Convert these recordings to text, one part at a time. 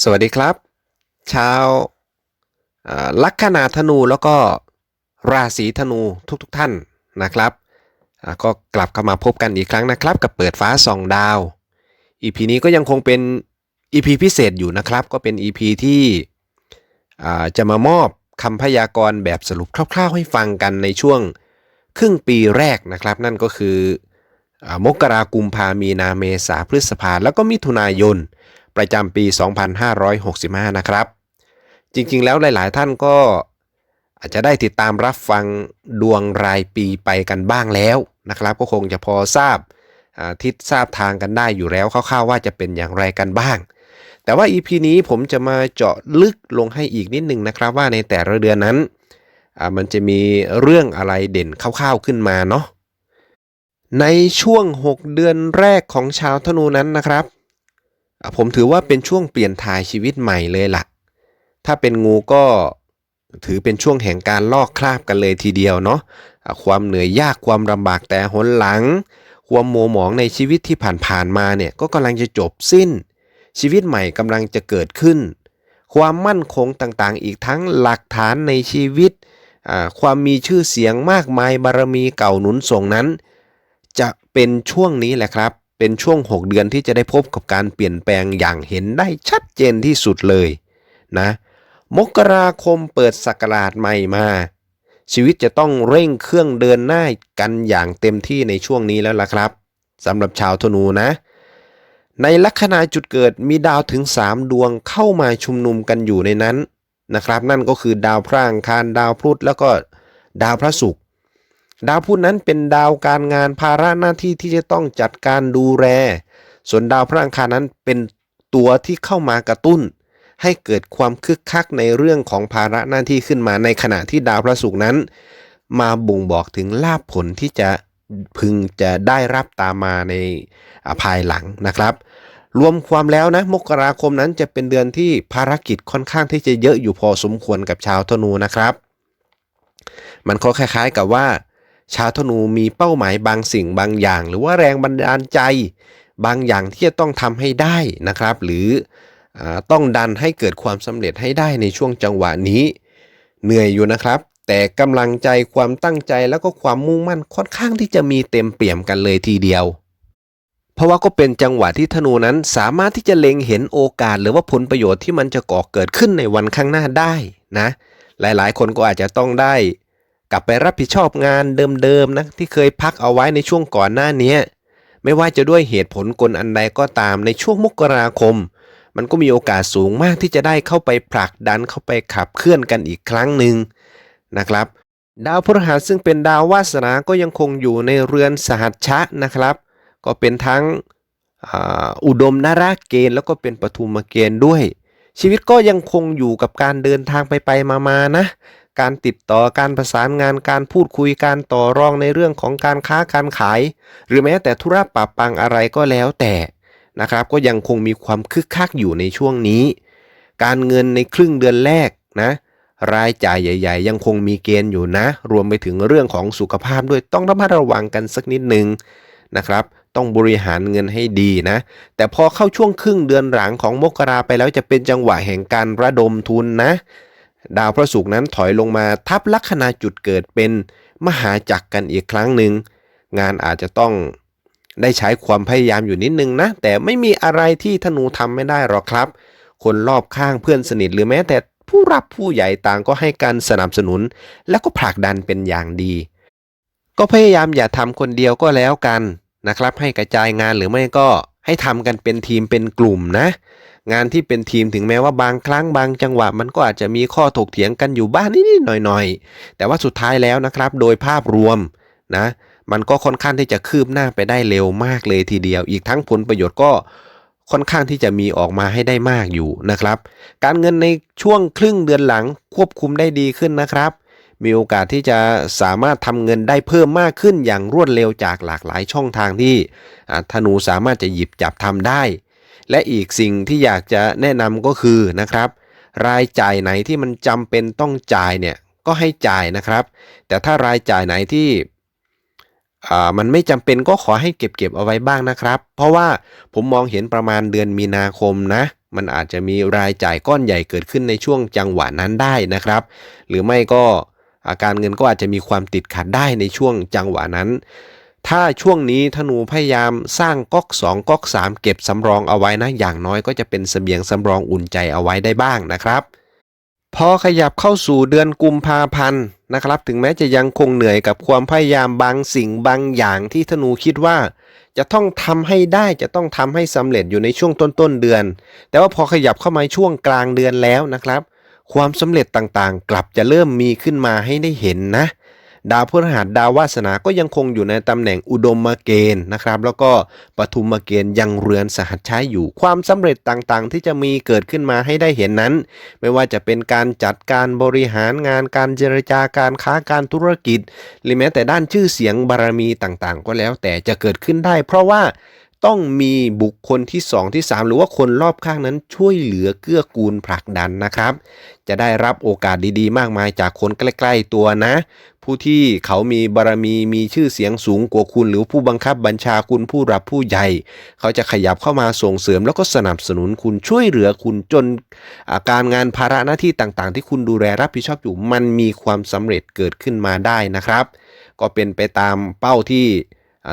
สวัสดีครับ ชาวอ่าลัคนาธนูแล้วก็ราศีธนูทุกๆทท่านนะครับก็กลับเข้ามาพบกันอีกครั้งนะครับ กับเปิดฟ้าส่องดาว EP นี้ก็ยังคงเป็น EP พิเศษอยู่นะครับ ก็เป็น EP ที่อ่จะมามอบคำพยากรณ์แบบสรุปคร่าว ๆ ให้ฟังกันในช่วงครึ่งปีแรกนะครับ นั่นก็คืออมกรากุมภามีนาเมษาพฤษภาแล้วก็มิถุนายน ประจำปี 2565 นะครับ จริงๆ แล้วหลายๆ ท่านก็อาจจะได้ติดตามรับฟังดวงรายปีไปกันบ้างแล้วนะครับ ก็คงจะพอทราบทิศทราบทางกันได้อยู่แล้วคร่าวๆว่าจะเป็นอย่างไรกันบ้าง แต่ว่า EP นี้ผมจะมาเจาะลึกลงให้อีกนิดนึงนะครับ ว่าในแต่ละเดือนนั้นมันจะมีเรื่องอะไรเด่นคร่าวๆขึ้นมาเนาะในช่วง 6 เดือนแรกของชาวธนูนั้นนะครับ ผมถือว่าเป็นช่วงเปลี่ยนถ่ายชีวิตใหม่เลยล่ะ ถ้าเป็นงูก็ถือเป็นช่วงแห่งการลอกคราบกันเลยทีเดียวเนาะะความเหนื่อยยากความลำบากแต่หนหลัง ความโมหมองในชีวิตที่ผ่านๆมาเนี่ยก็กำลังจะจบสิ้น ชีวิตใหม่กำลังจะเกิดขึ้น ความมั่นคงต่างๆ อีกทั้งหลักฐานในชีวิต ความมีชื่อเสียงมากมายบารมีเก่าหนุนส่งนั้น จะเป็นช่วงนี้แหละครับ เป็นช่วง 6 เดือนที่จะได้พบกับการเปลี่ยนแปลงอย่างเห็นได้ชัดเจนที่สุดเลยนะมกราคมเปิดศักราชใหม่มา ชีวิตจะต้องเร่งเครื่องเดินหน้ากันอย่างเต็มที่ในช่วงนี้แล้วล่ะครับสำหรับชาวธนูนะ ในลัคนาจุดเกิดมีดาวถึง 3 ดวงเข้ามาชุมนุมกันอยู่ในนั้นนะครับ นั่นก็คือดาวพระอังคารดาวพุธแล้วก็ดาวพระศุกร์ ดาวพุธนั้นเป็นดาวการงานภาระหน้าที่ที่จะต้องจัดการดูแล ส่วนดาวพระอังคารนั้นเป็นตัวที่เข้ามากระตุ้น ให้เกิดความคึกคักในเรื่องของภาระหน้าที่ขึ้นมาในขณะที่ดาวพระศุกร์นั้น มาบ่งบอกถึงลาภผลที่จะพึงจะได้รับตามมาในภายหลังนะครับรวมความแล้วนะมกราคมนั้นจะเป็นเดือนที่ภารกิจค่อนข้างที่จะเยอะอยู่พอสมควรกับชาวธนูนะครับ มันก็คล้ายๆกับว่า ชาวธนูมีเป้าหมายบางสิ่งบางอย่าง หรือว่าแรงบันดาลใจ บางอย่างที่จะต้องทำให้ได้นะครับ หรืออต้องดันให้เกิดความสำเร็จให้ได้ในช่วงจังหวะนี้ เหนื่อยอยู่นะครับ แต่กำลังใจความตั้งใจแล้วก็ความมุ่งมั่นค่อนข้างที่จะมีเต็มเปี่ยมกันเลยทีเดียวเพราะว่าก็เป็นจังหวะที่ธนูนั้นสามารถที่จะเล็งเห็นโอกาส หรือว่าผลประโยชน์ที่มันจะก่อเกิดขึ้นในวันข้างหน้าได้นะ หลายๆ คนก็อาจจะต้องได้ กลับไปรับผิดชอบงานเดิมๆนะที่เคยพักเอาไว้ในช่วงก่อนหน้านี้ไม่ว่าจะด้วยเหตุผลกลอันใดก็ตามในช่วงมกราคม มันก็มีโอกาสสูงมากที่จะได้เข้าไปผลักดันเข้าไปขับเคลื่อนกันอีกครั้งหนึ่งนะครับ ดาวพฤหัสซึ่งเป็นดาววาสนาก็ยังคงอยู่ในเรือนสหัชชะนะครับ ก็เป็นทั้งอ,อุดมนาราเกณฑ์แล้วก็เป็นปฐุมเกณฑ์ด้วย ชีวิตก็ยังคงอยู่กับการเดินทางไปไปมาๆนะ การติดต่อการประสานงานการพูดคุยการต่อรองในเรื่องของการค้าการขาย หรือแม้แต่ธุระปะปังอะไรก็แล้วแต่นะครับก็ยังคงมีความคึกคักอยู่ในช่วงนี้ การเงินในครึ่งเดือนแรกนะรายจ่ายใหญ่ ๆ ยังคงมีเกณฑ์อยู่นะ รวมไปถึงเรื่องของสุขภาพด้วยต้องระมัดระวังกันสักนิดนึงนะครับต้องบริหารเงินให้ดีนะ แต่พอเข้าช่วงครึ่งเดือนหลังของมกราไปแล้วจะเป็นจังหวะแห่งการระดมทุนนะ ดาวพระศุกร์นั้นถอยลงมาทับลัคนาจุดเกิดเป็นมหาจักรกันอีกครั้งหนึ่งงานอาจจะต้องได้ใช้ความพยายามอยู่นิดนึงนะ แต่ไม่มีอะไรที่ธนูทำไม่ได้หรอกครับ คนรอบข้างเพื่อนสนิทหรือแม้แต่ผู้รับผู้ใหญ่ต่างก็ให้การสนับสนุน แล้วก็ผลักดันเป็นอย่างดี ก็พยายามอย่าทำคนเดียวก็แล้วกันนะครับ ให้กระจายงานหรือไม่ก็ ให้ทำกันเป็นทีมเป็นกลุ่มนะ งานที่เป็นทีมถึงแม้ว่าบางครั้งบางจังหวะ มันก็อาจจะมีข้อถกเถียงกันอยู่บ้างนิดๆหน่อยๆ แต่ว่าสุดท้ายแล้วนะครับ โดยภาพรวมนะมันก็ค่อนข้างที่จะคืบหน้าไปได้เร็วมากเลยทีเดียว อีกทั้งผลประโยชน์ก็ค่อนข้างที่จะมีออกมาให้ได้มากอยู่นะครับ การเงินในช่วงครึ่งเดือนหลังควบคุมได้ดีขึ้นนะครับ มีโอกาสที่จะสามารถทำเงินได้เพิ่มมากขึ้นอย่างรวดเร็วจากหลากหลายช่องทางที่ธนูสามารถจะหยิบจับทำได้ และอีกสิ่งที่อยากจะแนะนำก็คือนะครับ รายจ่ายไหนที่มันจำเป็นต้องจ่ายเนี่ยก็ให้จ่ายนะครับ แต่ถ้ารายจ่ายไหนที่มันไม่จำเป็นก็ขอให้เก็บเก็บเอาไว้บ้างนะครับ เพราะว่าผมมองเห็นประมาณเดือนมีนาคมนะ มันอาจจะมีรายจ่ายก้อนใหญ่เกิดขึ้นในช่วงจังหวะนั้นได้นะครับ หรือไม่ก็ อาการเงินก็อาจจะมีความติดขัดได้ในช่วงจังหวะนั้น ถ้าช่วงนี้ธนูพยายามสร้างก๊อก 2ก๊อก 3 เก็บสำรองเอาไว้นะ อย่างน้อยก็จะเป็นเสบียงสำรองอุ่นใจเอาไว้ได้บ้างนะครับพอขยับเข้าสู่เดือนกุมภาพันธ์นะครับ ถึงแม้จะยังคงเหนื่อยกับความพยายามบางสิ่งบางอย่างที่ธนูคิดว่า จะต้องทำให้ได้จะต้องทำให้สำเร็จอยู่ในช่วงต้นต้นๆเดือน แต่ว่าพอขยับเข้ามาช่วงกลางเดือนแล้วนะครับ ความสำเร็จต่างๆ กลับจะเริ่มมีขึ้นมาให้ได้เห็นนะ ดาวพฤหัสดาววาสนาก็ยังคงอยู่ในตำแหน่งอุดมเกณฑ์นะครับ แล้วก็ปฐุมเกณฑ์ยังเรือนสหัสใช้อยู่ความสำเร็จต่างๆ ที่จะมีเกิดขึ้นมาให้ได้เห็นนั้น ไม่ว่าจะเป็นการจัดการบริหารงานการเจรจาการค้าการธุรกิจ หรือแม้แต่ด้านชื่อเสียงบารมีต่างๆ ก็แล้วแต่จะเกิดขึ้นได้ เพราะว่า ต้องมีบุคคลที่ 2 ที่ 3 หรือว่าคนรอบข้างนั้นช่วยเหลือเกื้อกูลผลักดันนะครับ จะได้รับโอกาสดีๆ มากมายจากคนใกล้ๆตัวนะ ผู้ที่เขามีบารมีมีชื่อเสียงสูงกว่าคุณ หรือผู้บังคับบัญชาคุณผู้รับผู้ใหญ่ เขาจะขยับเข้ามาส่งเสริม แล้วก็สนับสนุนคุณช่วยเหลือคุณจนาการงานภาระหน้าที่ต่างๆ ที่คุณดูแลรับผิดชอบอยู่มันมีความสำเร็จเกิดขึ้นมาได้นะครับ ก็เป็นไปตามเป้าที่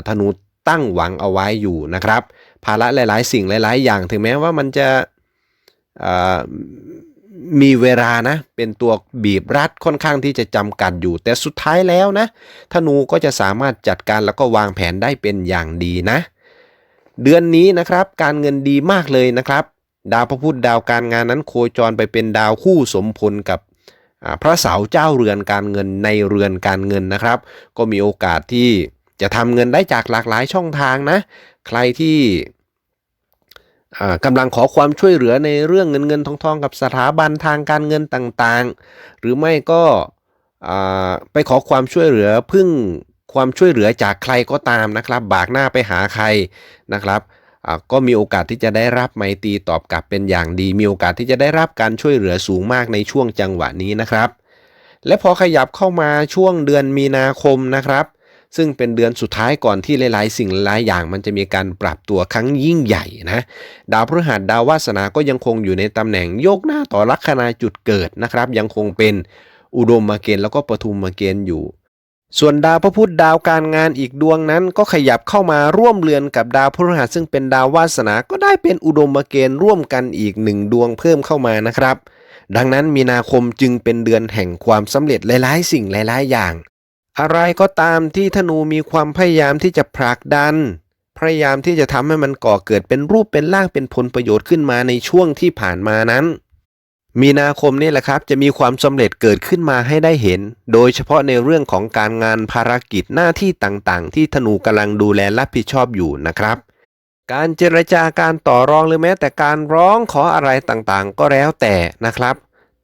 ธนู ตั้งหวังเอาไว้อยู่นะครับ ภาระหลาย ๆ สิ่งหลาย ๆ อย่างถึงแม้ว่ามันจะมีเวลานะ เป็นตัวบีบรัดค่อนข้างที่จะจำกัดอยู่ แต่สุดท้ายแล้วนะธนูก็จะสามารถจัดการแล้วก็วางแผนได้เป็นอย่างดีนะ เดือนนี้นะครับการเงินดีมากเลยนะครับ ดาวพระพุธดาวการงานนั้นโคจรไปเป็นดาวคู่สมพลกับพระเสาเจ้าเรือนการเงินในเรือนการเงินนะครับ ก็มีโอกาสที่ จะทำเงินได้จากหลากหลายช่องทางนะ ใครที่กำลังขอความช่วยเหลือในเรื่องเงินเงินทองทองกับสถาบันทางการเงินต่างๆ หรือไม่ก็ไปขอความช่วยเหลือพึ่งความช่วยเหลือจากใครก็ตามนะครับ บากหน้าไปหาใครนะครับก็มีโอกาสที่จะได้รับไมตรีตอบกลับเป็นอย่างดี มีโอกาสที่จะได้รับการช่วยเหลือสูงมากในช่วงจังหวะนี้นะครับ และพอขยับเข้ามาช่วงเดือนมีนาคมนะครับ ซึ่งเป็นเดือนสุดท้ายก่อนที่หลายๆ สิ่งหลายอย่างมันจะมีการปรับตัวครั้งยิ่งใหญ่นะดาวพฤหัสดาววาสนาก็ยังคงอยู่ในตำแหน่งโยกหน้าต่อลัคนาจุดเกิดนะครับ ยังคงเป็นอุดมมาเกณฑ์แล้วก็ปทุมมาเกณฑ์อยู่ส่วนดาวพระพุธดาวการงานอีกดวงนั้นก็ขยับเข้ามาร่วมเรือนกับดาวพฤหัสซึ่งเป็นดาววาสนาก็ได้เป็นอุดมมาเกณฑ์ร่วมกันอีกหนึ่งดวงเพิ่มเข้ามานะครับ ดังนั้นมีนาคมจึงเป็นเดือนแห่งความสำเร็จหลายๆ สิ่งหลาย ๆ อย่าง อะไรก็ตามที่ธนูมีความพยายามที่จะผลักดัน พยายามที่จะทำให้มันก่อเกิดเป็นรูปเป็นร่างเป็นผลประโยชน์ขึ้นมาในช่วงที่ผ่านมานั้น มีนาคมนี่แหละครับจะมีความสำเร็จเกิดขึ้นมาให้ได้เห็น โดยเฉพาะในเรื่องของการงานภารกิจหน้าที่ต่างๆ ที่ธนูกำลังดูแลรับผิดชอบอยู่นะครับ การเจรจาการต่อรองหรือแม้แต่การร้องขออะไรต่างๆ ก็แล้วแต่นะครับ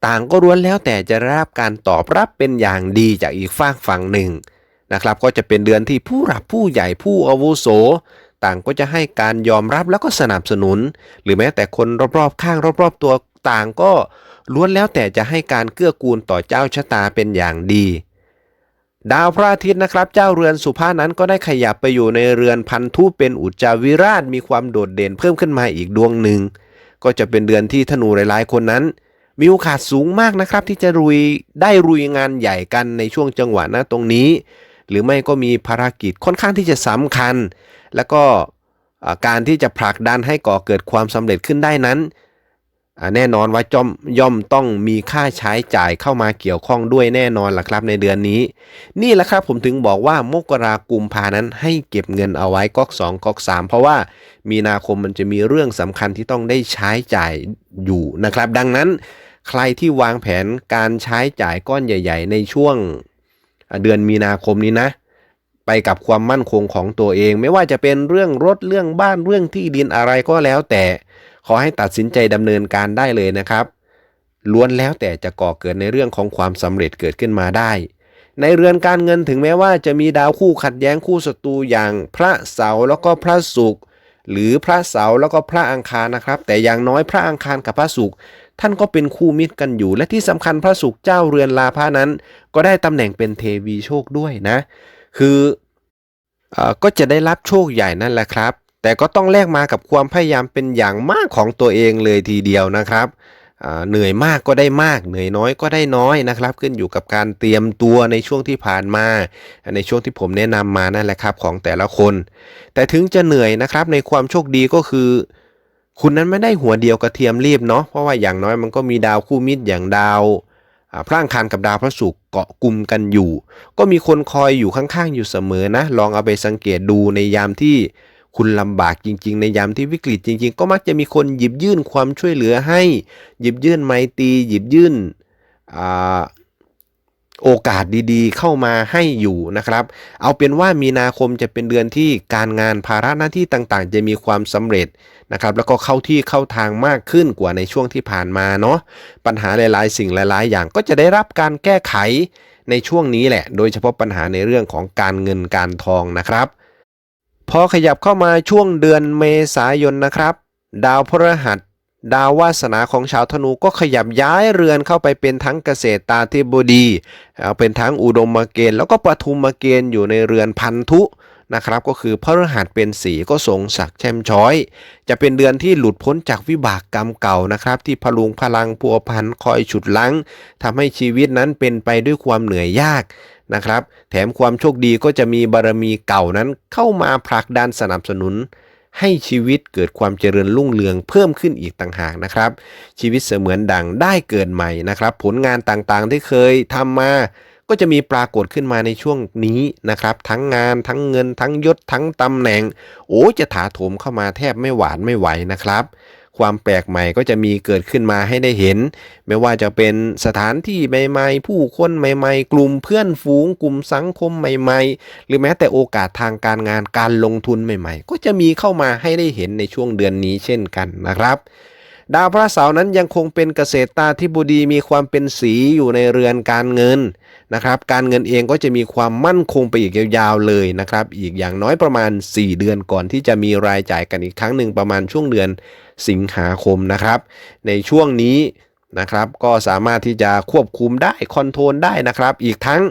ต่างก็ล้วนแล้วแต่จะรับการตอบรับเป็นอย่างดีจากอีกฝากฝั่งหนึ่งนะครับ ก็จะเป็นเดือนที่ผู้หลักผู้ใหญ่ผู้อาวุโส ต่างก็จะให้การยอมรับแล้วก็สนับสนุน หรือแม้แต่คนรอบๆข้างรอบๆตัวต่างก็ล้วนแล้วแต่จะให้การเกื้อกูลต่อเจ้าชะตาเป็นอย่างดี ดาวพระอาทิตย์นะครับ เจ้าเรือนสุภานั้นก็ได้ขยับไปอยู่ในเรือนพันธุเป็นอุจจาวิราชมีความโดดเด่นเพิ่มขึ้นมาอีกดวงหนึ่งก็จะเป็นเดือนที่ธนูหลายๆคนนั้น มีโอกาสสูงมากนะครับ ที่จะรุยได้รุยงานใหญ่กันในช่วงจังหวะนะตรงนี้ หรือไม่ก็มีภารกิจค่อนข้างที่จะสำคัญ แล้วก็การที่จะผลักดันให้ก่อเกิดความสำเร็จขึ้นได้นั้น แน่นอนว่าจอมย่อมต้องมีค่าใช้จ่ายเข้ามาเกี่ยวข้องด้วยแน่นอนล่ะครับในเดือนนี้ นี่แหละครับผมถึงบอกว่ามกรากุมภานั้นให้เก็บเงินเอาไว้ก๊อก2ก๊อก3เพราะว่ามีนาคมมันจะมีเรื่องสำคัญที่ต้องได้ใช้จ่ายอยู่นะครับ ดังนั้น ใครที่วางแผนการใช้จ่ายก้อนใหญ่ ๆ ในช่วงเดือนมีนาคมนี้นะ ไปกับความมั่นคงของตัวเอง ไม่ว่าจะเป็นเรื่องรถเรื่องบ้านเรื่องที่ดินอะไรก็แล้วแต่ขอให้ตัดสินใจดำเนินการได้เลยนะครับ ล้วนแล้วแต่จะก่อเกิดในเรื่องของความสำเร็จเกิดขึ้นมาได้ ในเรือนการเงินถึงแม้ว่าจะมีดาวคู่ขัดแย้งคู่ศัตรูอย่างพระเสาร์แล้วก็พระศุกร์หรือพระเสาร์แล้วก็พระอังคารนะครับ แต่อย่างน้อยพระอังคารกับพระศุกร์ ท่านก็เป็นคู่มิตรกันอยู่ และที่สำคัญพระศุกร์เจ้าเรือนลาภานั้น ก็ได้ตำแหน่งเป็นเทวีโชคด้วยนะ คืออก็จะได้รับโชคใหญ่นั่นแหละครับ แต่ก็ต้องแลกมากับความพยายามเป็นอย่างมากของตัวเองเลยทีเดียวนะครับเหนื่อยมากก็ได้มาก เหนื่อยน้อยก็ได้น้อยนะครับ ขึ้นอยู่กับการเตรียมตัวในช่วงที่ผ่านมา ในช่วงที่ผมแนะนำมานั่นแหละครับของแต่ละคน แต่ถึงจะเหนื่อยนะครับในความโชคดีก็คือ คุณนั้นไม่ได้หัวเดียวกระเทียมรีบเนาะเพราะว่าอย่างน้อยมันก็มีดาวคู่มิตรอย่างดาวพระอังคารกับดาวพระศุกร์เกาะกลุ่มกันอยู่ ก็มีคนคอยอยู่ข้างๆอยู่เสมอนะ ลองเอาไปสังเกตดูในยามที่คุณลำบากจริง ๆ ในยามที่วิกฤตจริง ๆ ก็มักจะมีคนหยิบยื่นความช่วยเหลือให้ หยิบยื่นไมตรีหยิบยื่นอ่า โอกาสดีๆ เข้ามาให้อยู่นะครับ เอาเป็นว่ามีนาคมจะเป็นเดือนที่การงานภาระหน้าที่ต่างๆ จะมีความสำเร็จนะครับ แล้วก็เข้าที่เข้าทางมากขึ้นกว่าในช่วงที่ผ่านมาเนาะปัญหาหลายๆ สิ่งหลาย ๆ อย่างก็จะได้รับการแก้ไขในช่วงนี้แหละ โดยเฉพาะปัญหาในเรื่องของการเงินการทองนะครับพอขยับเข้ามาช่วงเดือนเมษายนนะครับ ดาวพฤหัส ดาววาสนาของชาวธนูก็ขยับย้ายเรือนเข้าไปเป็นทั้งเกษตรตาธิบดี เป็นทั้งอุดมเกณฑ์แล้วก็ปทุมเกณฑ์อยู่ในเรือนพันธุนะครับก็คือพฤหัสเป็นสีก็ทรงศักดิ์แช่มช้อย จะเป็นเดือนที่หลุดพ้นจากวิบากกรรมเก่านะครับ ที่พลุงพลังพัวพันคอยฉุดลังทำให้ชีวิตนั้นเป็นไปด้วยความเหนื่อยยากนะครับ แถมความโชคดีก็จะมีบารมีเก่านั้นเข้ามาผลักดันสนับสนุน ให้ชีวิตเกิดความเจริญรุ่งเรืองเพิ่มขึ้นอีกต่างหากนะครับ ชีวิตเสมือนดังได้เกิดใหม่นะครับ ผลงานต่างๆที่เคยทำมา ก็จะมีปรากฏขึ้นมาในช่วงนี้นะครับ ทั้งงานทั้งเงิน ทั้งยศทั้งตำแหน่ง โอ้จะถาโถมเข้ามาแทบไม่หวานไม่ไหวนะครับ ความแปลกใหม่ก็จะมีเกิดขึ้นมาให้ได้เห็น ไม่ว่าจะเป็นสถานที่ใหม่ๆ ผู้คนใหม่ๆ กลุ่มเพื่อนฝูง กลุ่มสังคมใหม่ๆ หรือแม้แต่โอกาสทางการงานการลงทุนใหม่ๆ ก็จะมีเข้ามาให้ได้เห็นในช่วงเดือนนี้เช่นกันนะครับดาวพระเสาร์นั้นยังคงเป็นเกษตรตาธิบดีมีความเป็นสีอยู่ในเรือนการเงิน นะครับการเงินเองก็จะมีความมั่นคงไปอีกยาวๆเลยนะครับอีกอย่างน้อยประมาณ 4 เดือนก่อนที่จะมีรายจ่ายกันอีกครั้งหนึ่งประมาณช่วงเดือนสิงหาคมนะครับ ในช่วงนี้นะครับก็สามารถที่จะควบคุมได้คอนโทรลได้นะครับ อีกทั้ง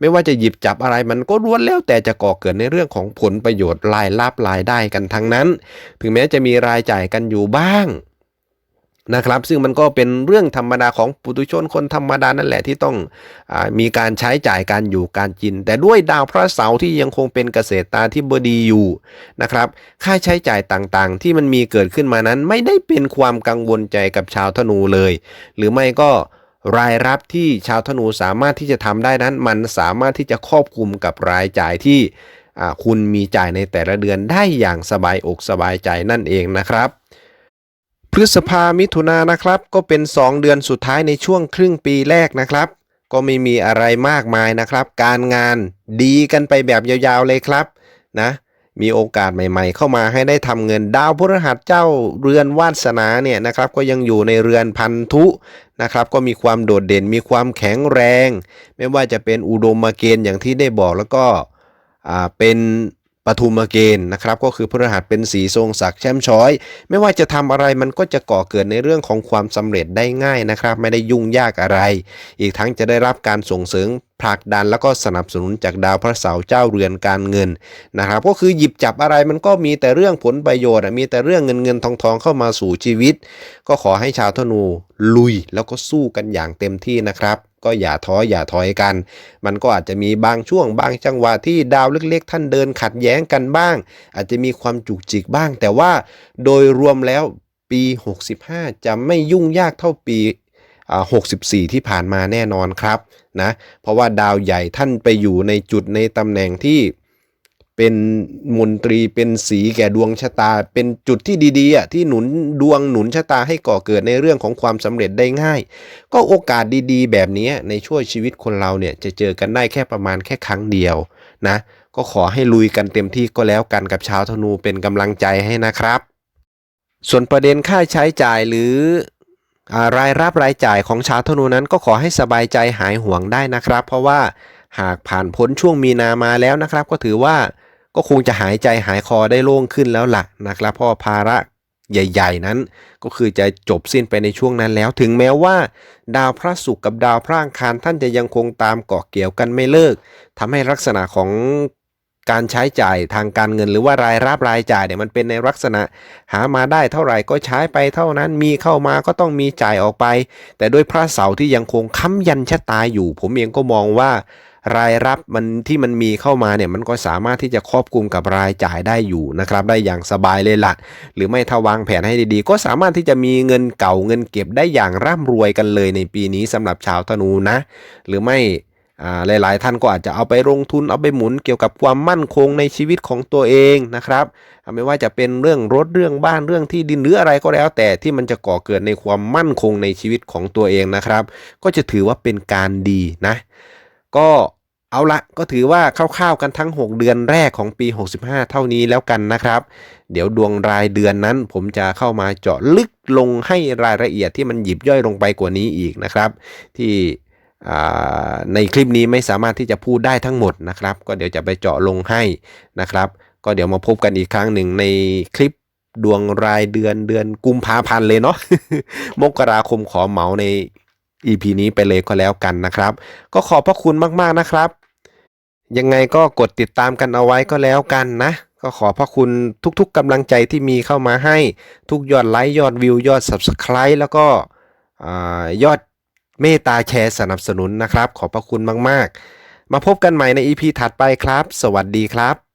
ไม่ว่าจะหยิบจับอะไรมันก็ล้วนแล้วแต่จะก่อเกิดในเรื่องของผลประโยชน์รายรับรายได้กันทั้งนั้น ถึงแม้จะมีรายจ่ายกันอยู่บ้าง นะครับ ซึ่งมันก็เป็นเรื่องธรรมดาของปุถุชนคนธรรมดานั่นแหละที่ต้องอมีการใช้จ่ายการอยู่การกิน แต่ด้วยดาวพระเสาร์ที่ยังคงเป็นเกษตรตาธิบดีอยู่นะครับ ค่าใช้จ่ายต่างๆ ที่มันมีเกิดขึ้นมานั้น ไม่ได้เป็นความกังวลใจกับชาวธนูเลย หรือไม่ก็รายรับที่ชาวธนูสามารถที่จะทำได้นั้น มันสามารถที่จะครอบคลุมกับรายจ่ายที่คุณมีจ่ายในแต่ละเดือนได้อย่างสบายอกสบายใจนั่นเองนะครับ พฤษภามิถุนานะครับ ก็เป็น 2 เดือนสุดท้ายในช่วงครึ่งปีแรกนะครับ ก็ไม่มีอะไรมากมายนะครับ การงานดีกันไปแบบยาวๆเลยครับนะมีโอกาสใหม่ๆ เข้ามาให้ได้ทำเงินดาวพฤหัสเจ้าเรือนวาสนาเนี่ยนะครับ ก็ยังอยู่ในเรือนพันธุนะครับ ก็มีความโดดเด่นมีความแข็งแรง ไม่ว่าจะเป็นอุดมมาเกณฑ์อย่างที่ได้บอกแล้วก็เป็น ปฐุมเกณฑ์นะครับก็คือพฤหัสเป็นสีทรงศักดิ์แช่มช้อย ไม่ว่าจะทำอะไรมันก็จะก่อเกิดในเรื่องของความสำเร็จได้ง่ายนะครับ ไม่ได้ยุ่งยากอะไร อีกทั้งจะได้รับการส่งเสริมผลักดันแล้วก็สนับสนุนจากดาวพระเสาร์เจ้าเรือนการเงินนะครับก็คือหยิบจับอะไรมันก็มีแต่เรื่องผลประโยชน์มีแต่เรื่องเงินเงินทองทองเข้ามาสู่ชีวิต ก็ขอให้ชาวธนูลุยแล้วก็สู้กันอย่างเต็มที่นะครับ ก็อย่าท้ออย่าถอยกัน มันก็อาจจะมีบางช่วงบางจังหวะที่ดาวเล็กๆ ท่านเดินขัดแย้งกันบ้าง อาจจะมีความจุกจิกบ้าง แต่ว่าโดยรวมแล้วปี 65 จะไม่ยุ่งยากเท่าปี64 ที่ผ่านมาแน่นอนครับนะเพราะว่าดาวใหญ่ท่านไปอยู่ในจุดในตำแหน่งที่ เป็นมนตรีเป็นสีแก่ดวงชะตา เป็นจุดที่ดีๆอะที่หนุนดวงหนุนชะตาให้ก่อเกิดในเรื่องของความสำเร็จได้ง่าย ก็โอกาสดีๆ แบบนี้ในช่วงชีวิตคนเราเนี่ยจะเจอกันได้แค่ประมาณแค่ครั้งเดียวนะก็ขอให้ลุยกันเต็มที่ก็แล้วกันกับชาวธนูเป็นกำลังใจให้นะครับ ส่วนประเด็นค่าใช้จ่ายหรือรายรับรายจ่ายของชาวธนูนั้นก็ขอให้สบายใจหายห่วงได้นะครับ เพราะว่าหากผ่านพ้นช่วงมีนามาแล้วนะครับ ก็ถือว่า ก็คงจะหายใจหายคอได้โล่งขึ้นแล้วล่ะนะครับเพราะภาระใหญ่ ๆ นั้น ก็คือจะจบสิ้นไปในช่วงนั้นแล้ว ถึงแม้ว่า ดาวพระศุกร์กับดาวพระอังคารท่านจะยังคงตามเกาะเกี่ยวกันไม่เลิกทำให้ลักษณะของการใช้จ่ายทางการเงินหรือว่ารายรับรายจ่ายเนี่ยมันเป็นในลักษณะ หามาได้เท่าไหร่ก็ใช้ไปเท่านั้นมีเข้ามาก็ต้องมีจ่ายออกไป แต่ด้วยพระเสาร์ที่ยังคงค้ำยันชะตาอยู่ ผมเองก็มองว่า รายรับมันที่มันมีเข้ามาเนี่ยมันก็สามารถที่จะครอบคลุมกับรายจ่ายได้อยู่นะครับ ได้อย่างสบายเลยละ่ะ หรือไม่ถ้าวางแผนให้ดีๆ ก็สามารถที่จะมีเงินเก่าเงินเก็บได้อย่างร่ำรวยกันเลยในปีนี้สำหรับชาวธนูนะ หรือไม่หลายๆ ท่านก็อาจจะเอาไปลงทุนเอาไปหมุนเกี่ยวกับความมั่นคงในชีวิตของตัวเองนะครับไม่ว่าจะเป็นเรื่องรถเรื่องบ้านเรื่องที่ดินหรืออะไรก็แล้ว แต่ที่มันจะก่อเกิดในความมั่นคงในชีวิตของตัวเองนะครับ ก็จะถือว่าเป็นการดีนะ ก็เอาละก็ถือว่าคร่าวๆกันทั้ง 6 เดือนแรกของปี 65 เท่านี้แล้วกันนะครับ เดี๋ยวดวงรายเดือนนั้น ผมจะเข้ามาเจาะลึกลงให้รายละเอียดที่มันหยิบย่อยลงไปกว่านี้อีกนะครับ ที่ในคลิปนี้ไม่สามารถที่จะพูดได้ทั้งหมดนะครับ ก็เดี๋ยวจะไปเจาะลงให้นะครับ ก็เดี๋ยวมาพบกันอีกครั้งหนึ่งในคลิปดวงรายเดือนเดือนกุมภาพันธ์เลยเนาะมกราคมขอเหมาใน EP นี้ไปเลยก็แล้วกันนะครับ ก็ขอบพระคุณมากๆนะครับ ยังไงก็กดติดตามกันเอาไว้ก็แล้วกันนะ ก็ขอพระคุณทุกๆกำลังใจที่มีเข้ามาให้ทุกยอดไลค์ยอดวิวยอด Subscribe แล้วก็ยอดเมตตาแชร์สนับสนุนนะครับ ขอบพระคุณมากๆ มาพบกันใหม่ใน EP ถัดไปครับ สวัสดีครับ